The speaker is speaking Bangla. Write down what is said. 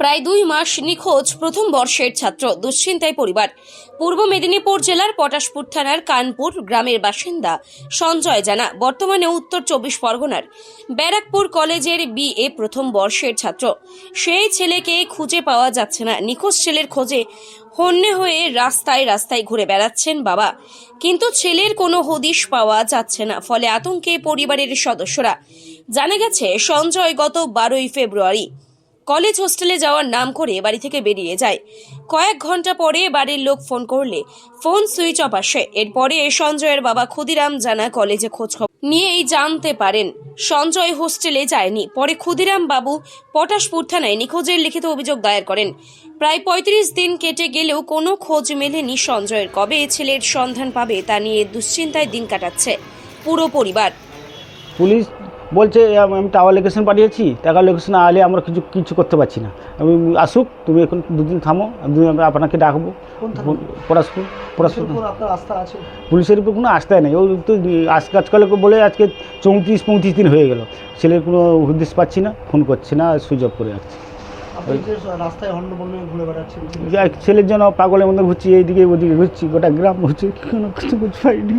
প্রায় দুই মাস নিখোঁজ প্রথম বর্ষের ছাত্র, দুশ্চিন্তায় পরিবার। পূর্ব মেদিনীপুর জেলার পটাশপুর থানার কানপুর গ্রামের বাসিন্দা সঞ্জয় জানা, বর্তমানে উত্তর চব্বিশ পরগনার। ব্যারাকপুর কলেজের বিএ প্রথম বর্ষের ছাত্র। সেই ছেলেকে খুঁজে পাওয়া যাচ্ছে না। নিখোঁজ ছেলের খোঁজে হন্যে হয়ে রাস্তায় রাস্তায় ঘুরে বেড়াচ্ছেন বাবা। কিন্তু ছেলের কোনো হদিশ পাওয়া যাচ্ছে না, ফলে আতঙ্কে পরিবারের সদস্যরা। জানা গেছে, সঞ্জয় গত বারোই ফেব্রুয়ারি কলেজ হোস্টেলে যাওয়ার নাম করে বাড়ি থেকে বেরিয়ে যায়। কয়েক ঘণ্টা পরে বাড়ির লোক ফোন করলে। ফোন সুইচ অফ আসে। এরপরে সঞ্জয়ের বাবা ক্ষুদিরাম জানা কলেজে খোঁজ নিয়েই জানতে পারেন, সঞ্জয় হোস্টেলে যায়নি। পরে ক্ষুদিরাম বাবু পটাশপুর থানায় নিখোঁজের লিখিত অভিযোগ দায়ের করেন। প্রায় পঁয়ত্রিশ দিন কেটে গেলেও কোনো খোঁজ মেলেনি সঞ্জয়ের। কবে ছেলের সন্ধান পাবে তা নিয়ে দুশ্চিন্তায় দিন কাটাচ্ছে পুরো পরিবার। পুলিশ বলছে আমি টাওয়ার লোকেশন পাঠিয়েছি টাওয়ার লোকেশন আলে আমরা কিছু কিছু করতে পারছি না। আমি আসুক তুমি এখন দুদিন থামো দুদিন আমরা আপনাকে ডাকবো? পড়াশুনো পড়াশুনো। পুলিশের উপর আস্থা আছে? পুলিশের উপর কোনো আস্থা নেই। ওই তো আজ আজকাল বলে আজকে চৌত্রিশ পঁয়ত্রিশ দিন হয়ে গেল। ছেলের কোনো উদ্দেশ্য পাচ্ছি না ফোন করছে না সুইচ অফ করে রাখছে। ছেলের জন্য পাগলের মধ্যে ঘুরছি এইদিকে ওদিকে ঘুরছি গোটা গ্রাম ঘুরছি কোনো কিছু বুঝতে পারিনি।